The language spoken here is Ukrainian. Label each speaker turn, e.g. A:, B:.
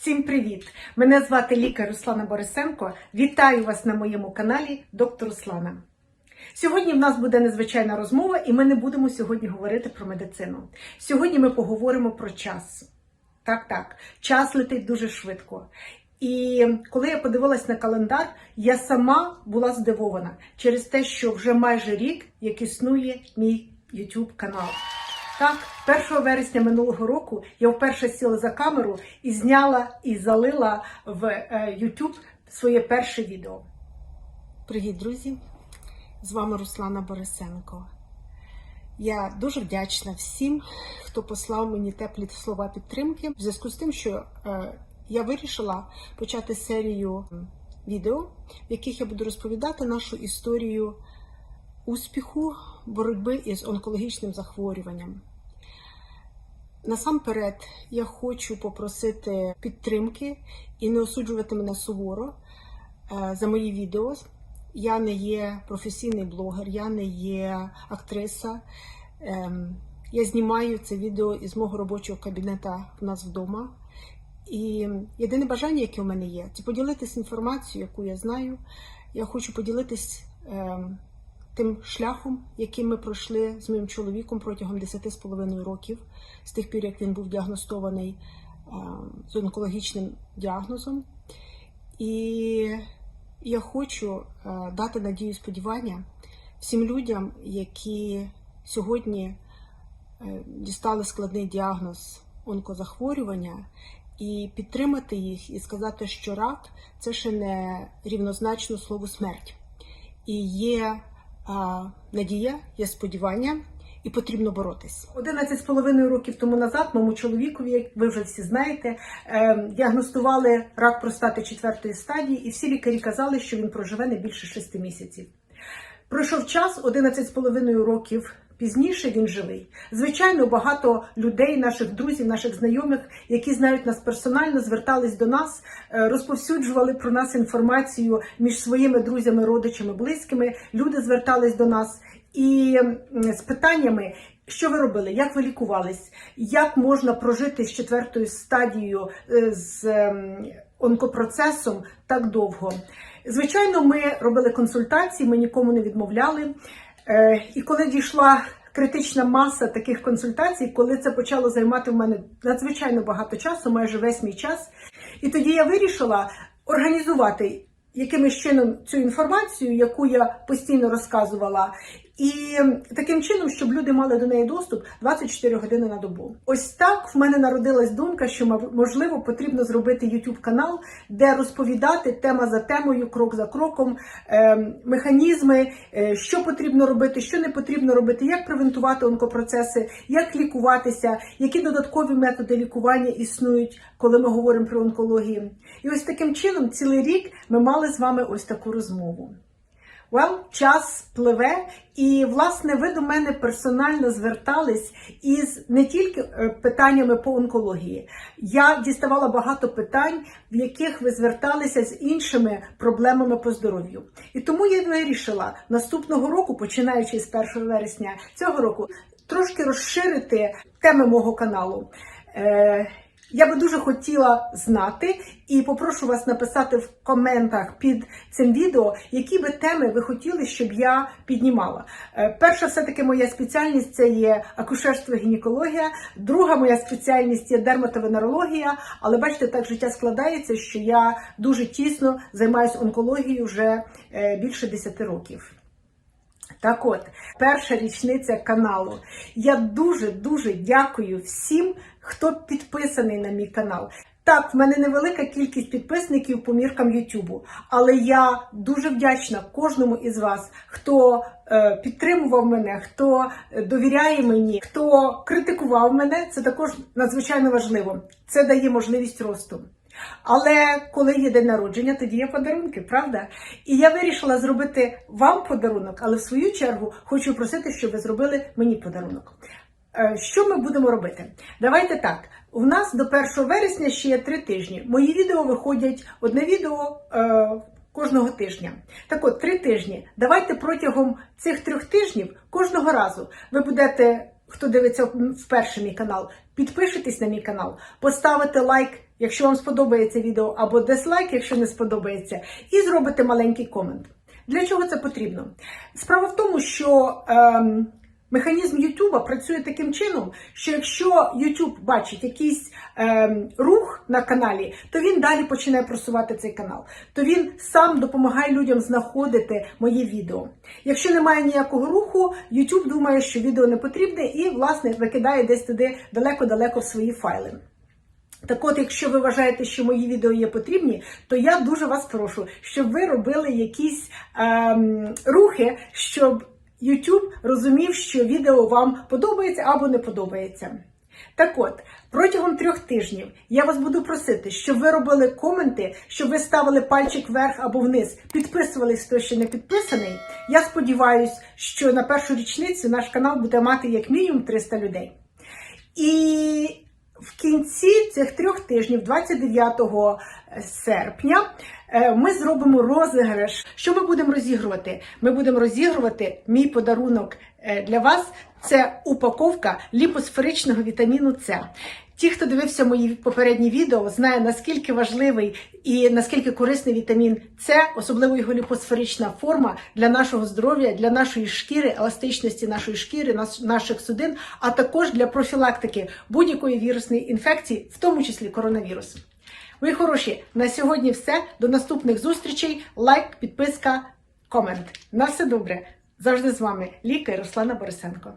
A: Всім привіт! Мене звати лікар Руслана Борисенко. Вітаю вас на моєму каналі Доктор Руслана. Сьогодні в нас буде незвичайна розмова, і ми не будемо сьогодні говорити про медицину. Сьогодні ми поговоримо про час. Так, так, час летить дуже швидко. І коли я подивилась на календар, я сама була здивована через те, що вже майже рік, як існує мій YouTube канал. Так, 1 вересня минулого року я вперше сіла за камеру і зняла і залила в е, YouTube своє перше відео. Привіт, друзі! З вами Руслана Борисенко. Я дуже вдячна всім, хто послав мені теплі слова підтримки, в зв'язку з тим, що е, я вирішила почати серію відео, в яких я буду розповідати нашу історію успіху боротьби із онкологічним захворюванням. Насамперед, я хочу попросити підтримки і не осуджувати мене суворо е, за мої відео. Я не є професійний блогер, я не є актриса. Ем, Я знімаю це відео із мого робочого кабінета в нас вдома. І єдине бажання, яке у мене є, це поділитися інформацією, яку я знаю. Я хочу поділитись ем, тим шляхом, яким ми пройшли з моїм чоловіком протягом 10,5 років, з тих пір, як він був діагностований з онкологічним діагнозом. І я хочу дати надію сподівання всім людям, які сьогодні е, дістали складний діагноз онкозахворювання, і підтримати їх і сказати, що рак це ще не рівнозначно слову смерть. І є а, надія, є сподівання, і потрібно боротись. 11 з половиною років тому назад моєму чоловікові, як ви вже всі знаєте, е, діагностували рак простати четвертої стадії, і всі лікарі казали, що він проживе не більше 6 місяців. Пройшов час 11 з половиною років. Пізніше він живий. Звичайно, багато людей, наших друзів, наших знайомих, які знають нас персонально, звертались до нас, е, розповсюджували про нас інформацію між своїми друзями, родичами, близькими. Люди звертались до нас і з питаннями. Що ви робили? Як ви лікувались? Як можна прожити з четвертою стадією е, з ем, онкопроцесом так довго? Звичайно, ми робили консультації, ми нікому не відмовляли. Е, І коли дійшла критична маса таких консультацій, коли це почало займати в мене надзвичайно багато часу, майже весь мій час, і тоді я вирішила організувати якимось чином цю інформацію, яку я постійно розказувала, і таким чином, щоб люди мали до неї доступ 24 години на добу. Ось так в мене народилась думка, що можливо потрібно зробити YouTube канал, де розповідати тема за темою, крок за кроком, е, механізми, е, що потрібно робити, що не потрібно робити, як превентувати онкопроцеси, як лікуватися, які додаткові методи лікування існують, коли ми говоримо про онкологію. І ось таким чином, цілий рік ми мали з вами ось таку розмову. Well, час пливе, і власне ви до мене персонально звертались із не тільки е, питаннями по онкології. Я діставала багато питань, в яких ви зверталися з іншими проблемами по здоров'ю. І тому я вирішила наступного року, починаючи з 1 вересня цього року, трошки розширити теми мого каналу. Я би дуже хотіла знати і попрошу вас написати в коментах під цим відео, які би теми ви хотіли, щоб я піднімала. Е, Перша, все-таки моя спеціальність це є акушерство гінекологія. Друга моя спеціальність є дерматовенерологія. Але бачите, так життя складається, що я дуже тісно займаюся онкологією вже е, більше 10 років. Так от, перша річниця каналу. Я дуже-дуже дякую всім, хто підписаний на мій канал. Так, в мене невелика кількість підписників по міркам Ютубу, але я дуже вдячна кожному із вас, хто е, підтримував мене, хто довіряє мені, хто критикував мене. Це також надзвичайно важливо. Це дає можливість росту. Але коли є день народження, тоді є подарунки, правда? І я вирішила зробити вам подарунок, але в свою чергу хочу просити, щоб ви зробили мені подарунок. Е, Що ми будемо робити? Давайте так. У нас до 1 вересня ще є три тижні. Мої відео виходять одне відео е, кожного тижня. Так от, три тижні. Давайте протягом цих трьох тижнів кожного разу ви будете, хто дивиться вперше мій канал, підпишитесь на мій канал, поставите лайк якщо вам сподобається відео, або дизлайк, якщо не сподобається, і зробите маленький комент. Для чого це потрібно? Справа в тому, що ем, механізм YouTube працює таким чином, що якщо YouTube бачить якийсь ем, рух на каналі, то він далі починає просувати цей канал. То він сам допомагає людям знаходити моє відео. Якщо немає ніякого руху, YouTube думає, що відео не потрібне, і власне викидає десь туди далеко-далеко в свої файли. Так от, якщо ви вважаєте, що мої відео є потрібні, то я дуже вас прошу, щоб ви робили якісь ем, рухи, щоб YouTube розумів, що відео вам подобається або не подобається. Так от, протягом трьох тижнів я вас буду просити, щоб ви робили коменти, щоб ви ставили пальчик вверх або вниз, підписувались, хто ще не підписаний. Я сподіваюся, що на першу річницю наш канал буде мати як мінімум 300 людей. І в кінці цих трьох тижнів, 29 серпня, е, ми зробимо розіграш. Що ми будемо розігрувати? Ми будемо розігрувати мій подарунок е, для вас. Це упаковка ліпосферичного вітаміну С. Ті, хто дивився мої попередні відео, знає наскільки важливий і наскільки корисний вітамін С, особливо його ліпосферична форма для нашого здоров'я, для нашої шкіри, еластичності нашої шкіри, наших судин, а також для профілактики будь-якої вірусної інфекції, в тому числі коронавірусу. Мої хороші, на сьогодні все. До наступних зустрічей. Лайк, підписка, комент. На все добре. Завжди з вами лікар Руслана Борисенко.